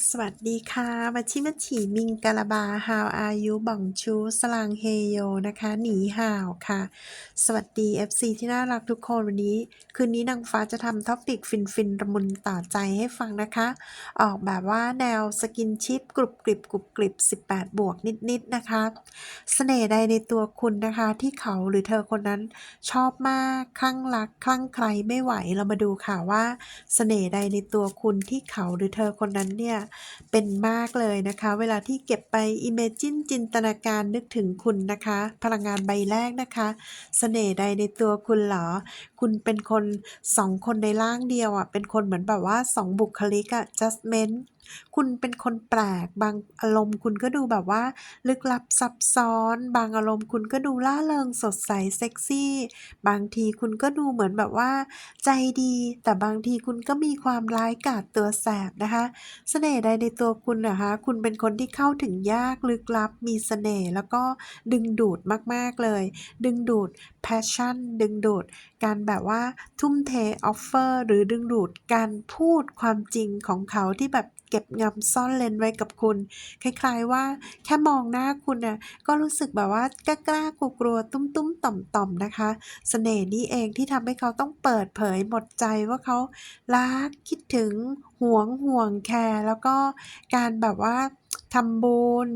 สวัสดีค่ะมัชิมัชฉีมิงกะลาบา How are you บ่องชูสลางเฮโยนะคะ หนีห่าวค่ะ สวัสดี FC ที่น่ารักทุกคนวันนี้ คืนนี้นางฟ้าจะทำท็อปิกฟินฟินระมุนต่อใจให้ฟังนะคะ ออกแบบว่าแนวสกินชิปกรุบกริบกรุบกริบ 18 บวกนิดๆนะคะเสน่ห์ใดในตัวคุณนะคะ ที่เขาหรือเธอคนนั้นชอบมากคลั่งรักคลั่งใครไม่ไหวเรามาดูค่ะว่าเสน่ห์ใดในตัวคุณที่เขาหรือเธอคนนั้นเนี่ยเป็นมากเลยนะคะ เวลาที่เก็บไป Imagine จินตนาการนึกถึงคุณนะคะ พลังงานใบแรกนะคะเสน่ห์ใดในตัวคุณหรอ คุณเป็นคนสองคนในร่างเดียวอะเป็นคนเหมือนแบบว่าสองบุคลิกอะ justment คุณเป็นคนแปลก บางอารมณ์คุณก็ดูแบบว่า ลึกลับซับซ้อน บางอารมณ์คุณก็ดูล่าเริงสดใสเซ็กซี่ บางทีคุณก็ดูเหมือนแบบว่า ใจดี แต่บางทีคุณก็มีความร้ายกาจตัวแสบนะคะเสน่ห์ใดในตัวคุณนะคะ คุณเป็นคนที่เข้าถึงยากลึกลับ มีเสน่ห์แล้วก็ดึงดูดมากๆเลย ดึงดูด passion ดึงดูด การแบบว่าทุ่มเทออฟเฟอร์หรือดึงดูดการพูดความจริงของเขาที่แบบ เก็บงำซ่อนเลนไว้กับคุณ คล้ายๆว่าแค่มองหน้าคุณน่ะก็รู้สึกแบบว่ากล้ากล้ากลัวตุ้มตุ้มต่อมต่อมๆนะคะเสน่ห์นี้เองที่ทำให้เขาต้องเปิดเผยหมดใจว่าเขารักคิดถึง หวงห่วงแคร์แล้วก็การแบบว่าทำบุญ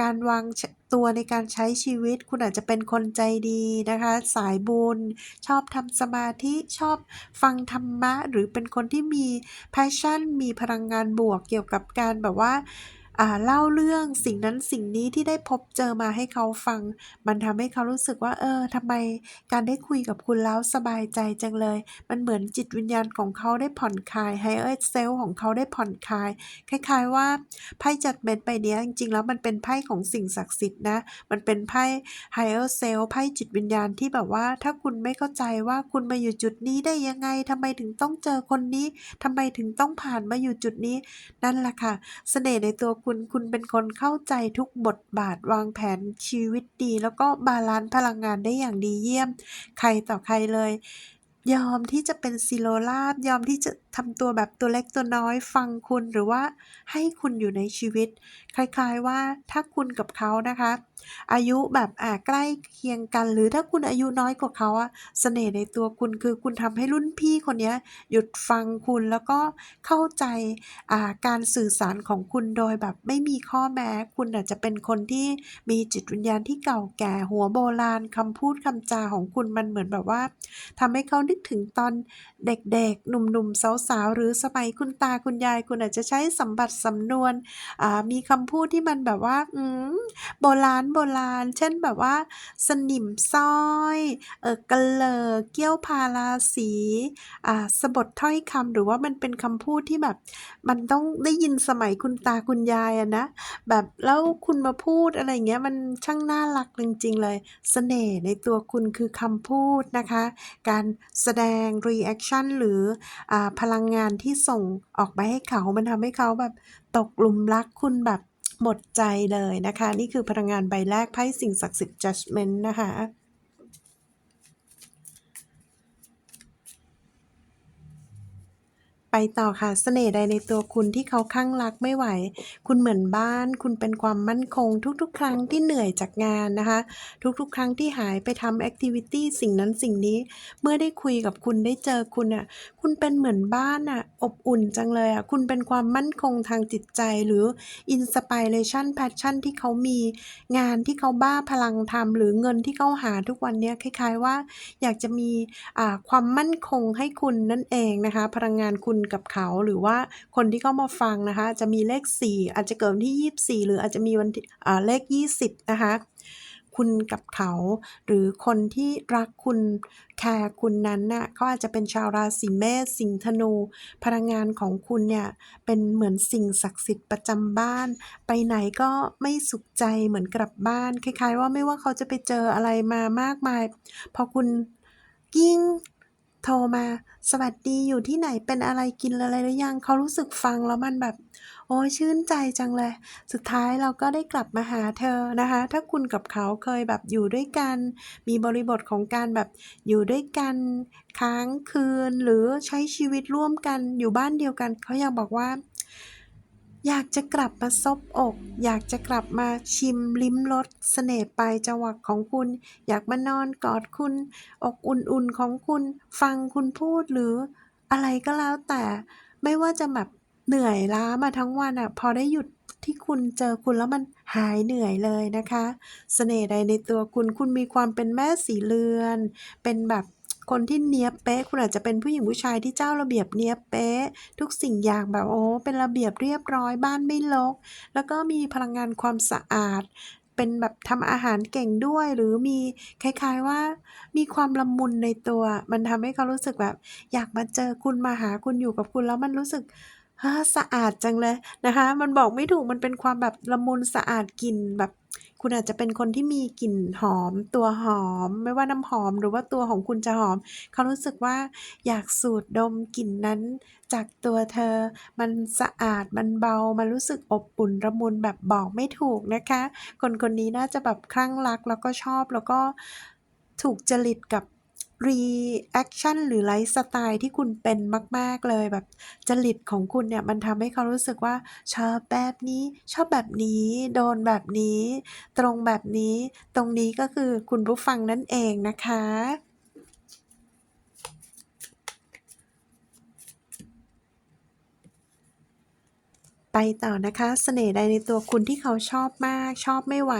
การวางตัวในการใช้ชีวิต คุณอาจจะเป็นคนใจดีนะคะ สายบุญ ชอบทำสมาธิชอบฟังธรรมะ หรือเป็นคนที่มี passion มีพลังงานบวกเกี่ยวกับการแบบว่า อ่าเล่าเรื่องสิ่งนั้นสิ่งนี้ที่ได้พบเจอมาให้เขาฟัง มันทำให้เขารู้สึกว่า เออทำไมการได้คุยกับคุณแล้วสบายใจจังเลย มันเหมือนจิตวิญญาณของเขาได้ผ่อนคลาย higher self ของเขาได้ผ่อนคลาย คล้าย ๆว่าไพ่จัดเม็ดใบเนี้ยจริงๆแล้วมันเป็นไพ่ของสิ่งศักดิ์สิทธิ์นะ มันเป็นไพ่ higher self ไพ่จิตวิญญาณที่แบบว่า ถ้าคุณไม่เข้าใจว่าคุณมาอยู่จุดนี้ได้ยังไงทำไมถึงต้องเจอคนนี้ทำไมถึงต้องผ่านมาอยู่จุดนี้ นั่นแหละค่ะ เสน่ห์ในตัวคุณคุณเป็นคนเข้าใจทุกบทบาทวางแผนชีวิตดี แล้วก็บาลานซ์พลังงานได้อย่างดีเยี่ยม ใครต่อใครเลย ยอมที่จะเป็นซีโรลาบยอมที่จะทำตัวแบบตัวเล็กตัวน้อยฟังคุณหรือว่าให้คุณอยู่ในชีวิต คล้ายๆว่าถ้าคุณกับเขานะคะ อายุแบบอ่าใกล้เคียงกัน หรือถ้าคุณอายุน้อยกว่าเขาอะเสน่ห์ในตัวคุณคือคุณทำให้รุ่นพี่คนนี้หยุดฟังคุณแล้วก็เข้าใจอ่าการสื่อสารของคุณโดยแบบไม่มีข้อแม้ คุณอาจจะเป็นคนที่มีจิตวิญญาณที่เก่าแก่หัวโบราณคำพูดคำจาของคุณมันเหมือนแบบว่าทำให้เขานึกถึงตอนเด็กๆ หนุ่มๆสาวๆ หรือสมัยคุณตาคุณยาย คุณอาจจะใช้สัมบัติสำนวนอ่ามีคำพูดที่มันแบบว่าอืมโบราณโบราณ เช่นแบบว่า สนิมสร้อย เออกะเลอเกี้ยวพาราสีอ่าสบทถ้อยคำหรือว่ามันเป็นคำพูดที่แบบ มันต้องได้ยินสมัยคุณตาคุณยายอะนะ แบบแล้วคุณมาพูดอะไรเงี้ยมันช่างน่ารักจริงๆเลยเสน่ห์ในตัวคุณคือคำพูดนะคะ การแสดง reaction หรืออพลังงานที่ส่งออกไปให้เขา มันทำให้เขาแบบตกหลุมรักคุณแบบ หมดใจเลยนะคะ นี่คือพลังงานใบแรกไพ่สิ่งศักดิ์สิทธิ์ judgment นะคะ ไปต่อค่ะเสน่ห์ใดในตัวคุณที่เขาคลั่งรักไม่ไหว คุณเหมือนบ้าน คุณเป็นความมั่นคง ทุกๆ ครั้งที่เหนื่อยจากงานนะคะ ทุกๆ ครั้งที่หายไปทำแอคทิวิตี้สิ่งนั้นสิ่งนี้ เมื่อได้คุยกับคุณได้เจอคุณอะ คุณเป็นเหมือนบ้านอะ อบอุ่นจังเลยอะ คุณเป็นความมั่นคงทางจิตใจหรืออินสปิเรชันแพชชั่นที่เขามีงานที่เขาบ้าพลังทำหรือเงินที่เขาหาทุกวันนี้คล้าย ๆว่า อยากจะมีอ่าความมั่นคงให้คุณนั่นเองนะคะ พลังงานคุณกับเขาหรือว่าคนที่เข้ามาฟังนะคะ จะมีเลข 4 อาจจะเกิดวันที่ 24 หรืออาจจะมีวันที่อ่าเลข 20 นะคะ คุณกับเขา หรือคนที่รักคุณแคร์คุณนั้นน่ะเขาอาจจะเป็นชาวราศีเมษสิงห์ธนู พลังงานของคุณเนี่ยเป็นเหมือนสิ่งศักดิ์สิทธิ์ประจำบ้าน ไปไหนก็ไม่สุขใจเหมือนกลับบ้าน คล้าย ๆ ว่าไม่ว่าเขาจะไปเจออะไรมามากมาย พอคุณกิ้ง โทรมา สวัสดีอยู่ที่ไหนเป็นอะไรกินอะไรหรือยังเขารู้สึกฟังแล้วมันแบบ โอ้ยชื่นใจจังเลย สุดท้ายเราก็ได้กลับมาหาเธอนะคะ ถ้าคุณกับเขาเคยแบบอยู่ด้วยกัน มีบริบทของการแบบอยู่ด้วยกันค้างคืนหรือใช้ชีวิตร่วมกันอยู่บ้านเดียวกันเขายังบอกว่า อยากจะกลับมาซบอก อยากจะกลับมาชิมลิ้มรสเสน่ห์ปลายจวักของคุณ อยากมานอนกอดคุณ อกอุ่นๆของคุณ ฟังคุณพูดหรืออะไรก็แล้วแต่ไม่ว่าจะแบบเหนื่อยล้ามาทั้งวันอะพอได้หยุดที่คุณเจอคุณแล้วมันหายเหนื่อยเลยนะคะ เสน่ห์ใดในตัวคุณคุณมีความเป็นแม่สีเรือน เป็นแบบ คนที่เนี้ยบเป๊ะคุณอาจจะเป็นผู้หญิงผู้ชายที่เจ้าระเบียบเนี้ยบเป๊ะทุกสิ่งอย่างแบบโอ้เป็นระเบียบเรียบร้อยบ้านไม่รกแล้วก็มีพลังงานความสะอาดเป็นแบบทำอาหารเก่งด้วยหรือมีคล้ายๆว่ามีความละมุนในตัว มันทำให้เขารู้สึกแบบ อยากมาเจอคุณมาหาคุณอยู่กับคุณแล้วมันรู้สึก สะอาดจังเลยนะคะ มันบอกไม่ถูกมันเป็นความแบบละมุนสะอาดกลิ่นแบบ คุณอาจจะเป็นคนที่มีกลิ่นหอม ตัวหอม ไม่ว่าน้ำหอมหรือว่าตัวของคุณจะหอม เขารู้สึกว่าอยากสูดดมกลิ่นนั้นจากตัวเธอ มันสะอาดมันเบา มันรู้สึกอบอุ่นละมุนแบบบอกไม่ถูกนะคะ คนคนนี้น่าจะแบบคลั่งรักแล้วก็ชอบแล้วก็ถูกจริตกับ รีแอคชั่นหรือไลฟ์สไตล์ที่คุณเป็นมาก ๆ เลยแบบจริตของคุณเนี่ย มันทำให้เขารู้สึกว่า ชอบแบบนี้ชอบแบบนี้ โดนแบบนี้ ตรงแบบนี้ ตรงนี้ก็คือคุณผู้ฟังนั่นเองนะคะ ต่อนะคะเสน่ห์ใดในตัวคุณที่เขาชอบมากชอบไม่ไหว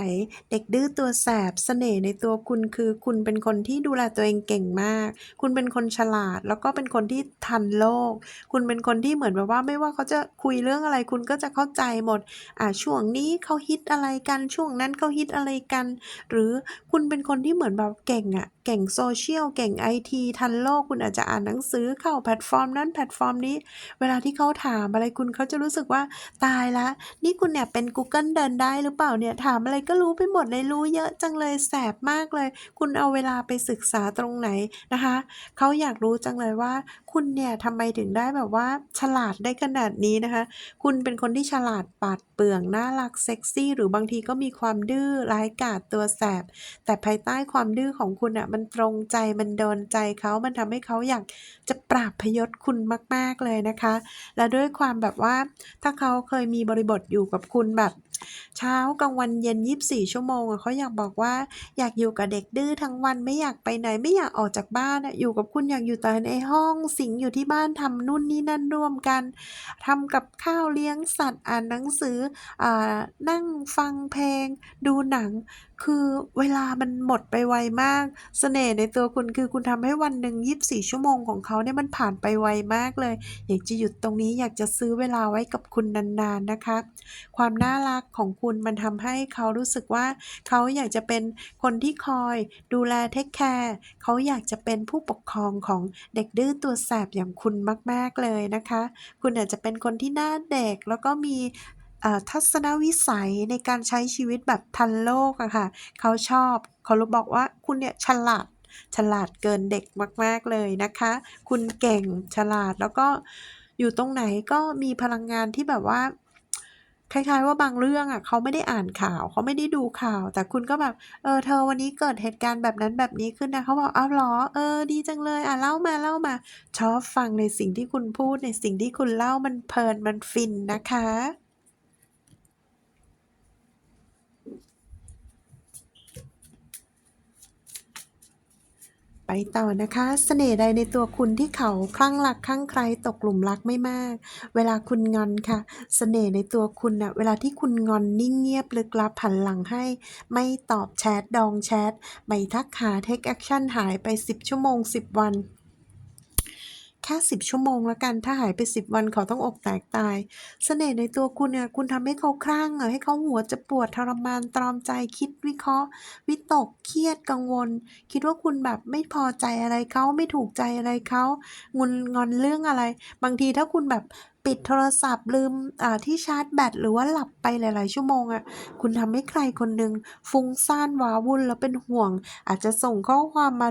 เด็กดื้อตัวแสบเสน่ห์ในตัวคุณคือคุณเป็นคนที่ดูแลตัวเองเก่งมาก คุณเป็นคนฉลาด แล้วก็เป็นคนที่ทันโลก คุณเป็นคนที่เหมือนแบบว่าไม่ว่าเขาจะคุยเรื่องอะไรคุณก็จะเข้าใจหมดอ่าช่วงนี้เขาฮิตอะไรกันช่วงนั้นเขาฮิตอะไรกัน หรือคุณเป็นคนที่เหมือนแบบเก่งอะเก่ง Social เก่งไอทีทันโลกคุณอาจจะอ่านหนังสือเข้าแพลตฟอร์มนั้นแพลตฟอร์มนี้ เวลาที่เขาถามอะไรคุณเขาจะรู้สึกว่าตายล้วนี่คุณเนี่ยเป็นกูเกิลเดินได้หรือเปล่าเนี่ย ถามอะไรก็รู้ไปหมดเลยรู้เยอะจังเลยแสบมากเลย คุณเอาเวลาไปศึกษาตรงไหนนะคะเขาอยากรู้จังเลยว่า คุณเนี่ยทำไมถึงได้แบบว่า ฉลาดได้ขนาดนี้นะคะ คุณเป็นคนที่ฉลาดปาดเปรื่องน่ารักเซ็กซี่ หรือบางทีก็มีความดื้อร้ายกาจตัวแสบแต่ภายใต้ความดื้อของคุณน่ะมันตรงใจมันโดนใจเขามันทำให้เขาอยากจะปราบพยศคุณมาก ๆเลยนะคะ และด้วยความแบบว่าถ้าเขาเคยมีบริบทอยู่กับคุณแบบ เช้ากลางวันเย็น 24 ชั่วโมงอะเขาอยากบอกว่า อยากอยู่กับเด็กดื้อทั้งวันไม่อยากไปไหนไม่อยากออกจากบ้านอะอยู่กับคุณอยากอยู่แต่ในห้องสิงอยู่ที่บ้านทำนู่นนี่นั่นร่วมกันทำกับข้าวเลี้ยงสัตว์อ่านหนังสืออ่านั่งฟังเพลง ดูหนัง คือเวลามันหมดไปไวมากเสน่ห์ในตัวคุณคือคุณทำให้วันหนึ่ง24 ชั่วโมงของเขาเนี่ยมันผ่านไปไวมากเลย อยากจะหยุดตรงนี้อยากจะซื้อเวลาไว้กับคุณนานๆนะคะ ความน่ารักของคุณมันทำให้เขารู้สึกว่า เขาอยากจะเป็นคนที่คอย ดูแลเทกแคร์เขาอยากจะเป็นผู้ปกครองของเด็กดื้อตัวแสบอย่างคุณมาก ๆ เลยนะคะ คุณอาจจะเป็นคนที่น้าเด็กแล้วก็มีทัศนวิสัยในการใช้ชีวิตแบบทันโลกอะค่ะ เขาชอบ เขารู้บอกว่าคุณเนี่ยฉลาด ฉลาดเกินเด็กมาก ๆ เลยนะคะ คุณเก่งฉลาดแล้วก็อยู่ตรงไหนก็มีพลังงานที่แบบว่า คล้ายๆว่าบางเรื่องอะเขาไม่ได้อ่านข่าวเขาไม่ได้ดูข่าว แต่คุณก็แบบเออเธอวันนี้เกิดเหตุการณ์แบบนั้นแบบนี้ขึ้นนะเขาบอกอ้าวหรอ?เออดีจังเลยอะเล่ามาเล่ามาชอบฟังในสิ่งที่คุณพูดในสิ่งที่คุณเล่ามันเพลินมันฟินนะคะ ไปต่อนะคะ เสน่ห์ใดในตัวคุณที่เขาคลั่งรักคลั่งใครตกหลุมรักไม่มาก เวลาคุณงอนค่ะ เสน่ห์ในตัวคุณน่ะเวลาที่คุณงอนนิ่งเงียบลึกลับหันหลังให้ ไม่ตอบแชทดองแชทไม่ทักหาเทคแอคชั่นหายไป 10 ชั่วโมง 10 วัน แค่10ชั่วโมงละกัน ถ้าหายไป10วันเขาต้องอกแตกตายเสน่ห์ในตัวคุณเนี่ยคุณทำให้เขาคลั่งอให้เขาหัวจะปวดทรมานตรอมใจคิดวิเคราะห์ วิตกเครียดกังวล คิดว่าคุณแบบไม่พอใจอะไรเขาไม่ถูกใจอะไรเขางุนงอนเรื่องอะไร บางทีถ้าคุณแบบปิดโทรศัพท์ลืมอ่าที่ชาร์จแบตหรือว่าหลับไปหลาย ๆ ชั่วโมงอะคุณทำให้ใครคนหนึ่งฟุ้งซ่านว้าวุ่นแล้วเป็นห่วง อาจจะส่งข้อความมา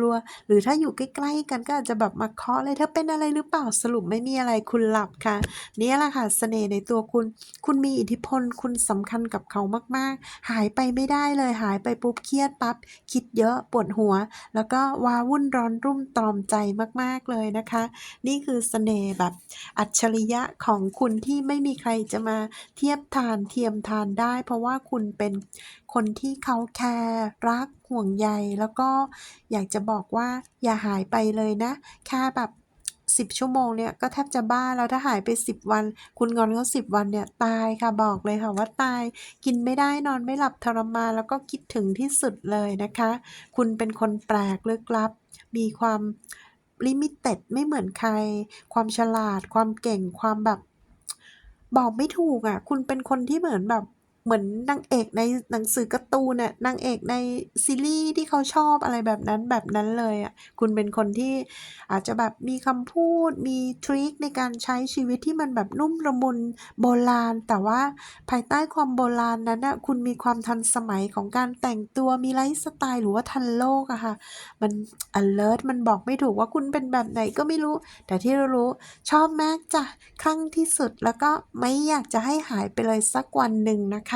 รัวๆหรือถ้าอยู่ใกล้ ๆ กันก็อาจจะแบบมาเคาะเลย"เธอเป็นอะไรหรือเปล่า?"สรุปไม่มีอะไรคุณหลับค่ะนี่แหละค่ะเสน่ห์ในตัวคุณ คุณมีอิทธิพลคุณสำคัญกับเขามาก ๆ หายไปไม่ได้เลยหายไปปุ๊บเครียดปั๊บคิดเยอะปวดหัว แล้วก็ว้าวุ่นร้อนรุ่มตรอมใจมาก ๆ เลยนะคะ นี่คือเสน่ห์แบบอัจฉฉริยะของคุณที่ไม่มีใครจะมาเทียบทานเทียมทานได้ เพราะว่าคุณเป็นคนที่เขาแคร์รักห่วงใยแล้วก็อยากจะบอกว่าอย่าหายไปเลยนะแค่แบบ10ชั่วโมงเนี่ยก็แทบจะบ้าแล้วถ้าหายไป10วัน คุณงอนเขา10วันเนี่ยตายค่ะบอกเลยค่ะว่าตายกินไม่ได้นอนไม่หลับทรมานแล้วก็คิดถึงที่สุดเลยนะคะ คุณเป็นคนแปลกลึกลับ มีความ ลิมิเต็ดไม่เหมือนใคร ความฉลาด ความเก่ง ความแบบ บอกไม่ถูกอะคุณเป็นคนที่เหมือนแบบ เหมือนนางเอกในหนังสือการ์ตูนน่ะนางเอกในซีรีส์ที่เขาชอบอะไรแบบนั้นแบบนั้นเลยอะคุณเป็นคนที่อาจจะแบบมีคำพูดมีทริกในการใช้ชีวิตที่มันแบบนุ่มละมุนโบราณ แต่ว่าภายใต้ความโบราณนั้นน่ะคุณมีความทันสมัยของการแต่งตัวมีไลฟ์สไตล์หรือว่าทันโลกอะค่ะ มันอะเลิร์ตมันบอกไม่ถูกว่าคุณเป็นแบบไหนก็ไม่รู้ แต่ที่รู้ชอบมากจ้ะคลั่งที่สุดแล้วก็ไม่อยากจะให้หายไปเลยสักวันหนึ่งนะคะ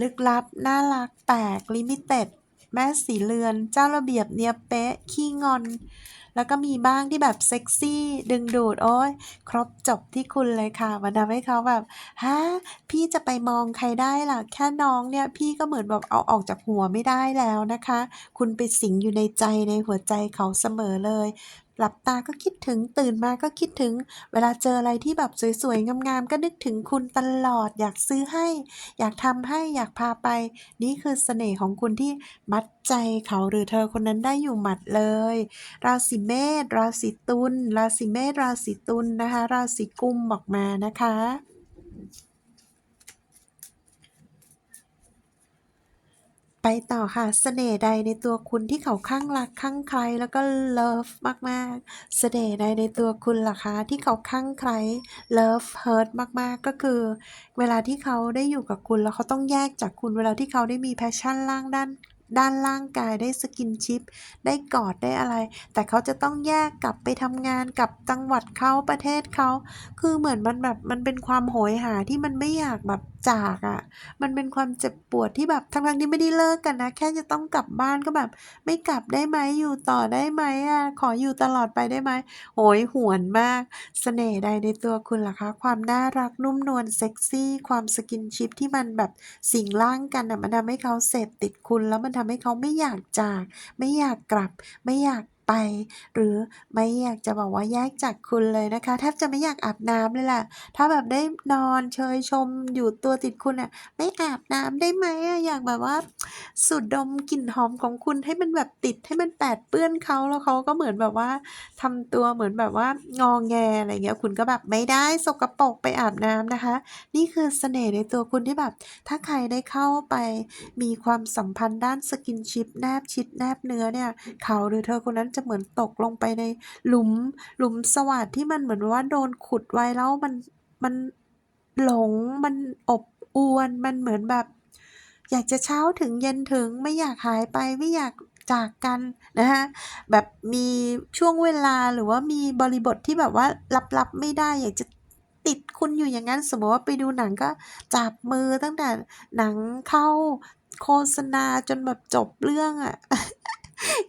ลึกลับ น่ารัก แปลก ลิมิเต็ด แม่ศรีเรือน เจ้าระเบียบเนียเป๊ะ ขี้งอน แล้วก็มีบ้างที่แบบเซ็กซี่ ดึงดูด โอ๊ยครบจบที่คุณเลยค่ะ มันทำให้เขาแบบ ฮะ พี่จะไปมองใครได้ล่ะ แค่น้องเนี่ย พี่ก็เหมือนแบบเอาออกจากหัวไม่ได้แล้วนะคะ คุณไปสิงอยู่ในใจในหัวใจเขาเสมอเลย หลับตาก็คิดถึงตื่นมาก็คิดถึง เวลาเจออะไรที่แบบสวยๆ งามๆ ก็นึกถึงคุณตลอด อยากซื้อให้ อยากทำให้อยากพาไป นี่คือเสน่ห์ของคุณที่มัดใจเขาหรือเธอคนนั้นได้อยู่หมัดเลย ราศีเมษราศีตุลราศีเมษราศีตุลนะคะ ราศีกุมบอกมานะคะ ไปต่อค่ะเสน่ห์ใดในตัวคุณที่เขาคลั่งรักคลั่งใครแล้วก็เลิฟมาก ๆ เสน่ห์ใดในตัวคุณล่ะคะ ที่เขาคลั่งใครเลิฟเฮิร์ตมาก ๆ ก็คือ เวลาที่เขาได้อยู่กับคุณแล้วเขาต้องแยกจากคุณเวลาที่เขาได้มีแพชชั่นล่างด้าน ด้านร่างกายได้ skinship ได้กอดได้อะไร แต่เขาจะต้องแยกกลับไปทำงานกลับจังหวัดเขาประเทศเขาคือเหมือนมันแบบมันเป็นความโหยหาที่มันไม่อยากแบบจากอะมันเป็นความเจ็บปวดที่แบบทั้งๆที่ไม่ได้เลิกกันนะ แค่จะต้องกลับบ้านก็แบบ ไม่กลับได้ไหมอยู่ต่อได้ไหมอะขออยู่ตลอดไปได้ไหมโหยหวนมากเสน่ห์ใดในตัวคุณล่ะคะ ความน่ารักนุ่มนวลเซ็กซี่ ความ skinship ที่มันแบบสิงร่างกันน่ะมันทำให้เขาเสพติดคุณแล้วมันทำให้เขาไม่อยากจาก ไม่อยากกลับ ไม่อยาก ไป หรือไม่อยากจะบอกว่าแยกจากคุณเลยนะคะ แทบจะไม่อยากอาบน้ำเลยแหละถ้าแบบได้นอนเชยชมอยู่ตัวติดคุณน่ะ ไม่อาบน้ำได้ไหมอะอยากแบบว่าสูดดมกลิ่นหอมของคุณให้มันแบบติดให้มันแปดเปื้อนเขาแล้วเขาก็เหมือนแบบว่าทำตัวเหมือนแบบว่างองแงอะไรเงี้ยคุณก็แบบไม่ได้สกปรกไปอาบน้ำนะคะ นี่คือเสน่ห์ในตัวคุณที่แบบ ถ้าใครได้เข้าไปมีความสัมพันธ์ด้าน skinship แนบชิดแนบเนื้อเนี่ย เขาหรือเธอคนนั้นจะเหมือนตกลงไปในหลุมหลุมสวัสดที่มันเหมือนว่าโดนขุดไว้แล้วมันมันหลงมันอบอวลมันเหมือนแบบ อยากจะเช้าถึงเย็นถึงไม่อยากหายไปไม่อยากจากกันนะคะแบบมีช่วงเวลาหรือว่ามีบริบทที่แบบว่าลับๆไม่ได้ อยากจะติดคุณอยู่อย่างงั้น สมมติว่าไปดูหนังก็จับมือตั้งแต่หนังเข้าโฆษณาจนแบบจบเรื่องอะ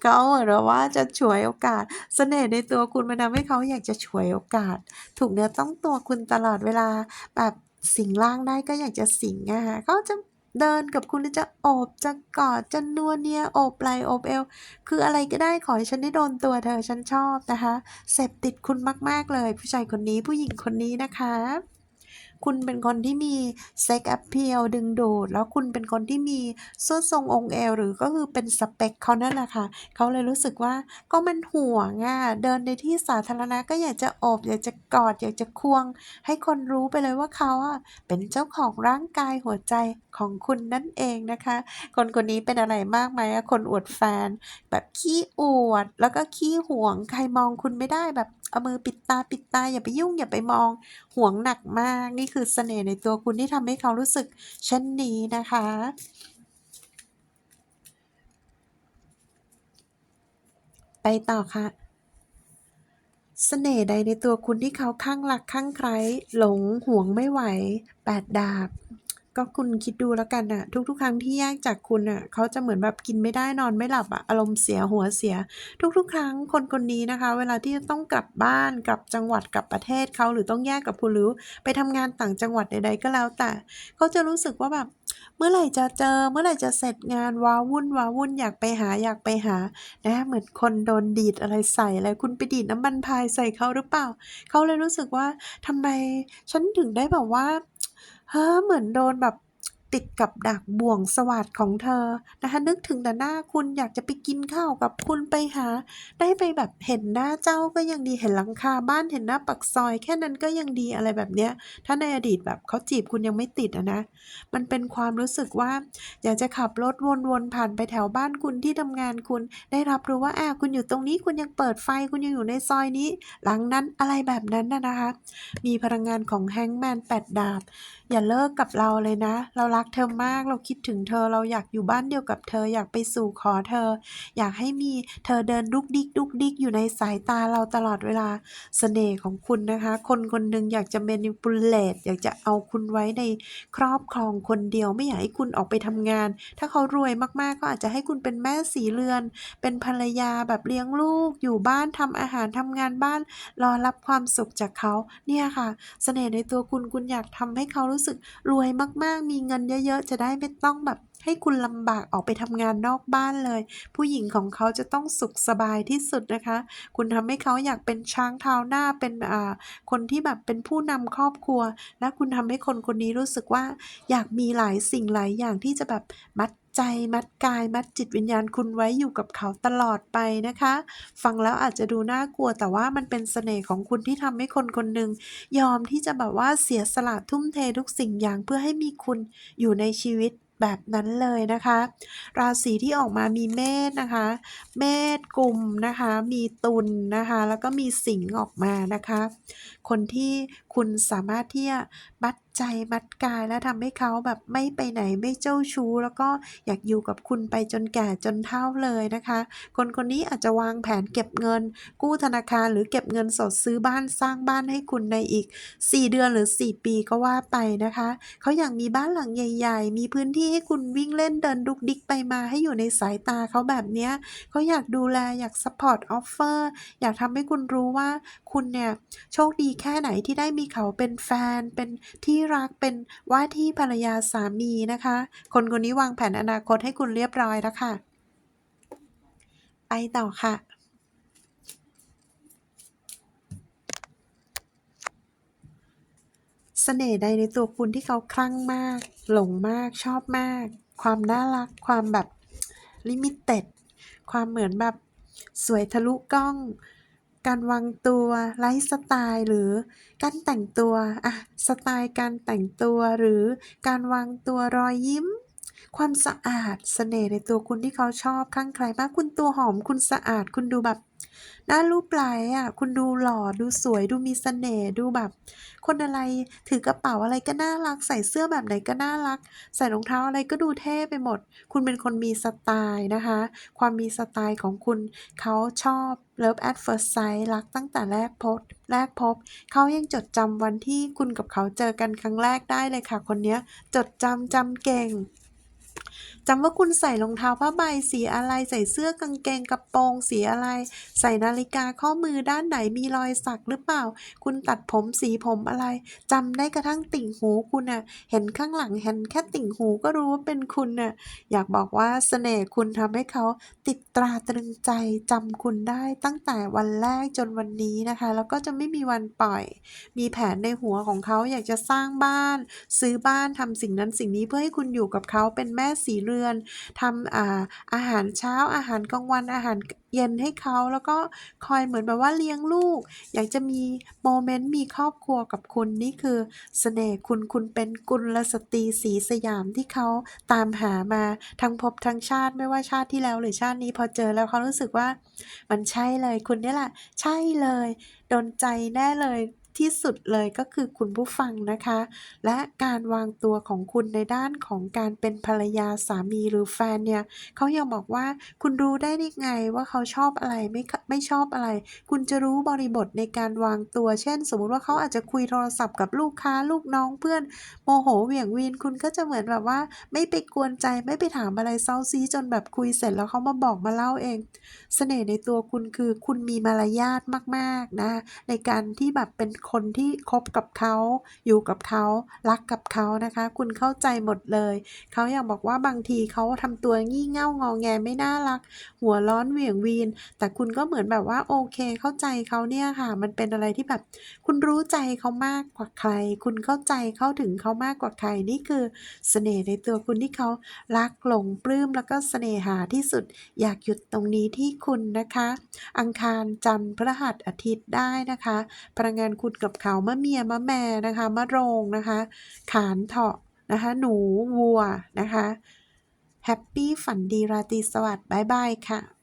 เขาเหมือนแบบว่าจะฉวยโอกาสเสน่ห์ในตัวคุณมันทำให้เขาอยากจะฉวยโอกาส ถูกเนื้อต้องตัวคุณตลอดเวลา แบบสิงร่างได้ก็อยากจะสิงอะค่ะเขาจะเดินกับคุณหรือจะโอบจะกอดจะนัวเนียโอบไหลโอบเอว คืออะไรก็ได้ขอให้ฉันได้โดนตัวเธอฉันชอบนะคะเสพติดคุณมาก ๆ เลย ผู้ชายคนนี้ผู้หญิงคนนี้นะคะ คุณเป็นคนที่มี sex appeal ดึงดูด แล้วคุณเป็นคนที่มีส้วนทรงองค์เอวหรือก็คือเป็นสเปกเขานั่นแหละค่ะ เขาเลยรู้สึกว่าก็มันห่วงอะเดินในที่สาธารณะก็อยากจะโอบ อยากจะกอด อยากจะควง ให้คนรู้ไปเลยว่าเขาอะเป็นเจ้าของร่างกายหัวใจของคุณนั่นเองนะคะ คนคนนี้เป็นอะไรมากไหมคนอวดแฟน แบบขี้อวด แล้วก็ขี้ห่วง ใครมองคุณไม่ได้แบบเอามือปิดตาปิดตาอย่าไปยุ่งอย่าไปมองห่วงหนักมาก นี่คือเสน่ห์ในตัวคุณที่ทำให้เขารู้สึกเช่นนี้นะคะไปต่อค่ะเสน่ห์ใดในตัวคุณที่เขาคลั่งรักคลั่งไคล้หลงห่วงไม่ไหว8ดาบ ก็คุณคิดดูแล้วกันน่ะทุกๆ ครั้งที่แยกจากคุณน่ะเขาจะเหมือนแบบกินไม่ได้นอนไม่หลับอะอารมณ์เสียหัวเสีย ทุกๆ ครั้งคนคนนี้นะคะ เวลาที่จะต้องกลับบ้านกลับจังหวัดกลับประเทศเขาหรือต้องแยกกับคุณหรือไปทำงานต่างจังหวัดใดๆก็แล้วแต่เขาจะรู้สึกว่าแบบเมื่อไหร่จะเจอเมื่อไหร่จะเสร็จงานว้าวุ่นว้าวุ่นอยากไปหาอยากไปหานะเหมือนคนโดนดีดอะไรใส่อะไรคุณไปดีดน้ำมันพายใส่เขาหรือเปล่าเขาเลยรู้สึกว่าทำไมฉันถึงได้แบบว่า เฮ้อเหมือนโดนแบบติดกับดักบ่วงสวัสดของเธอนะคะนึกถึงแต่หน้าคุณอยากจะไปกินข้าวกับคุณไปหา ได้ไปแบบเห็นหน้าเจ้าก็ยังดีเห็นหลังคาบ้านเห็นหน้าปักซอย แค่นั้นก็ยังดีอะไรแบบเนี้ย ถ้าในอดีตแบบเขาจีบคุณยังไม่ติดอะนะ มันเป็นความรู้สึกว่า อยากจะขับรถวนๆผ่านไปแถวบ้านคุณที่ทำงานคุณ ได้รับรู้ว่าอ่าคุณอยู่ตรงนี้คุณยังเปิดไฟคุณยังอยู่ในซอยนี้ หลังนั้นอะไรแบบนั้นนะนะคะ มีพลังงานของแฮงแมนแปดดาบ อย่าเลิกกับเราเลยนะ เรารักเธอมาก เราคิดถึงเธอ เราอยากอยู่บ้านเดียวกับเธอ อยากไปสู่ขอเธอ อยากให้มีเธอเดินดุกดิกดุกดิกอยู่ในสายตาเราตลอดเวลาเสน่ห์ของคุณนะคะ คนคนหนึ่งอยากจะ manipulate อยากจะเอาคุณไว้ในครอบครองคนเดียวไม่อยากให้คุณออกไปทำงาน ถ้าเขารวยมากๆ ก็อาจจะให้คุณเป็นแม่สีเรือน เป็นภรรยาแบบเลี้ยงลูก อยู่บ้านทำอาหารทำงานบ้าน รอรับความสุขจากเขาเนี่ยค่ะเสน่ห์ในตัวคุณคุณอยากทำให้เขารู้สึกรวยมากๆ มีเงินเยอะๆ จะได้ไม่ต้องแบบให้คุณลำบากออกไปทำงานนอกบ้านเลย ผู้หญิงของเขาจะต้องสุขสบายที่สุดนะคะ คุณทำให้เขาอยากเป็นช้างเท้าหน้าเป็นอ่าคนที่แบบเป็นผู้นำครอบครัว และคุณทำให้คนคนนี้รู้สึกว่าอยากมีหลายสิ่งหลายอย่างที่จะแบบมัด ใจมัดกายมัดจิตวิญญาณคุณไว้อยู่กับเขาตลอดไปนะคะ ฟังแล้วอาจจะดูน่ากลัวแต่ว่ามันเป็นเสน่ห์ของคุณที่ทำให้คนคนหนึ่งยอมที่จะแบบว่าเสียสละทุ่มเททุกสิ่งอย่างเพื่อให้มีคุณอยู่ในชีวิตแบบนั้นเลยนะคะ ราศีที่ออกมามีเมษนะคะ เมษกลุ่มนะคะ มีตุลนะคะ แล้วก็มีสิงห์ออกมานะคะ คนที่คุณสามารถที่จะมัด ใจมัดกายและทำให้เขาแบบไม่ไปไหนไม่เจ้าชู้ แล้วก็อยากอยู่กับคุณไปจนแก่จนเฒ่าเลยนะคะ คนคนนี้อาจจะวางแผนเก็บเงิน กู้ธนาคารหรือเก็บเงินสดซื้อบ้านสร้างบ้านให้คุณในอีก 4 เดือนหรือ 4 ปีก็ว่าไปนะคะเขาอยากมีบ้านหลังใหญ่ ๆ มีพื้นที่ให้คุณวิ่งเล่นเดินดุกดิกไปมาให้อยู่ในสายตาเขาแบบเนี้ยเขาอยากดูแลอยากซัพพอร์ตออฟเฟอร์อยากทำให้คุณรู้ว่าคุณเนี่ยโชคดีแค่ไหนที่ได้มีเขาเป็นแฟนเป็นที่รักเป็นว่าที่ภรรยาสามีนะคะ คนคนนี้วางแผนอนาคตให้คุณเรียบร้อยแล้วค่ะ ไปต่อค่ะเสน่ห์ใดในตัวคุณที่เขาคลั่งมาก หลงมาก ชอบมาก ความน่ารัก ความแบบลิมิเต็ด ความเหมือนแบบสวยทะลุกล้อง การวางตัวไลฟ์สไตล์หรือการแต่งตัวอะสไตล์การแต่งตัวหรือการวางตัวรอยยิ้ม ความสะอาดเสน่ห์ในตัวคุณที่เขาชอบคลั่งใครมากคุณตัวหอมคุณสะอาดคุณดูแบบ น่ารูปไหลอะ คุณดูหล่อดูสวยดูมีเสน่ห์ดูแบบ คนอะไรถือกระเป๋าอะไรก็น่ารัก ใส่เสื้อแบบไหนก็น่ารัก ใส่รองเท้าอะไรก็ดูเท่ไปหมด คุณเป็นคนมีสไตล์นะคะ ความมีสไตล์ของคุณเขาชอบ Love at first sight รักตั้งแต่แรกพบแรกพบ เขายังจดจำวันที่คุณกับเขาเจอกันครั้งแรกได้เลยค่ะ คนเนี้ยจดจำจำเก่ง จำว่าคุณใส่รองเท้าผ้าใบสีอะไรใส่เสื้อกางเกงกระโปรงสีอะไร ใส่นาฬิกาข้อมือด้านไหนมีรอยสักหรือเปล่า คุณตัดผมสีผมอะไรจำได้กระทั่งติ่งหูคุณน่ะ เห็นข้างหลังเห็นแค่ติ่งหูก็รู้ว่าเป็นคุณน่ะอยากบอกว่าเสน่ห์คุณทำให้เขาติดตราตรึงใจจำคุณได้ตั้งแต่วันแรกจนวันนี้นะคะ แล้วก็จะไม่มีวันปล่อย มีแผนในหัวของเขาอยากจะสร้างบ้าน ซื้อบ้านทำสิ่งนั้นสิ่งนี้เพื่อให้คุณอยู่กับเขาเป็นแม่สีเรือนทำอาอาหารเช้าอาหารกลางวันอาหารเย็นให้เขาแล้วก็คอยเหมือนแบบว่าเลี้ยงลูก อยากจะมีโมเมนต์มีครอบครัวกับคุณนี่คือเสน่ห์คุณคุณเป็นกุลสตรีสีสยามที่เขาตามหามาทั้งภพทั้งชาติไม่ว่าชาติที่แล้วหรือชาตินี้พอเจอแล้วเขารู้สึกว่า มันใช่เลยคุณนี่แหละ ใช่เลยโดนใจแน่เลย ที่สุดเลยก็คือคุณผู้ฟังนะคะ และการวางตัวของคุณในด้านของการเป็นภรรยาสามีหรือแฟนเนี่ยเขายังบอกว่าคุณรู้ได้ยังไงว่าเขาชอบอะไรไม่ไม่ชอบอะไร คุณจะรู้บริบทในการวางตัว เช่น สมมุติว่าเขาอาจจะคุยโทรศัพท์กับลูกค้าลูกน้องเพื่อนโมโหเหวี่ยงวีนคุณก็จะเหมือนแบบว่า ไม่ไปกวนใจไม่ไปถามอะไรเซาซีจนแบบคุยเสร็จแล้วเขามาบอกมาเล่าเองเสน่ห์ในตัวคุณคือคุณมีมารยาทมาก ๆ นะ ในการที่แบบเป็นคนที่คบกับเขาอยู่กับเขารักกับเขานะคะ คุณเข้าใจหมดเลย เขาอยากบอกว่าบางทีเขาทำตัวงี่เง่างองแงไม่น่ารัก หัวร้อนเหวี่ยงวีน แต่คุณก็เหมือนแบบว่าโอเค เข้าใจเขาเนี่ยค่ะ มันเป็นอะไรที่แบบ คุณรู้ใจเขามากกว่าใคร คุณเข้าใจเข้าถึงเขามากกว่าใครนี่คือเสน่ห์ในตัวคุณที่เขารักหลงปลื้มแล้วก็เสน่หาที่สุด อยากหยุดตรงนี้ที่คุณนะคะ อังคารจันทร์พฤหัสอาทิตย์ได้นะคะ พลังงานคุณกับเขามะเมียมะแม่นะคะมะโรงนะคะ ขานเถาะนะคะ หนูวัวนะคะแฮปปี้ฝันดีราตรีสวัสดิ์บายบายค่ะ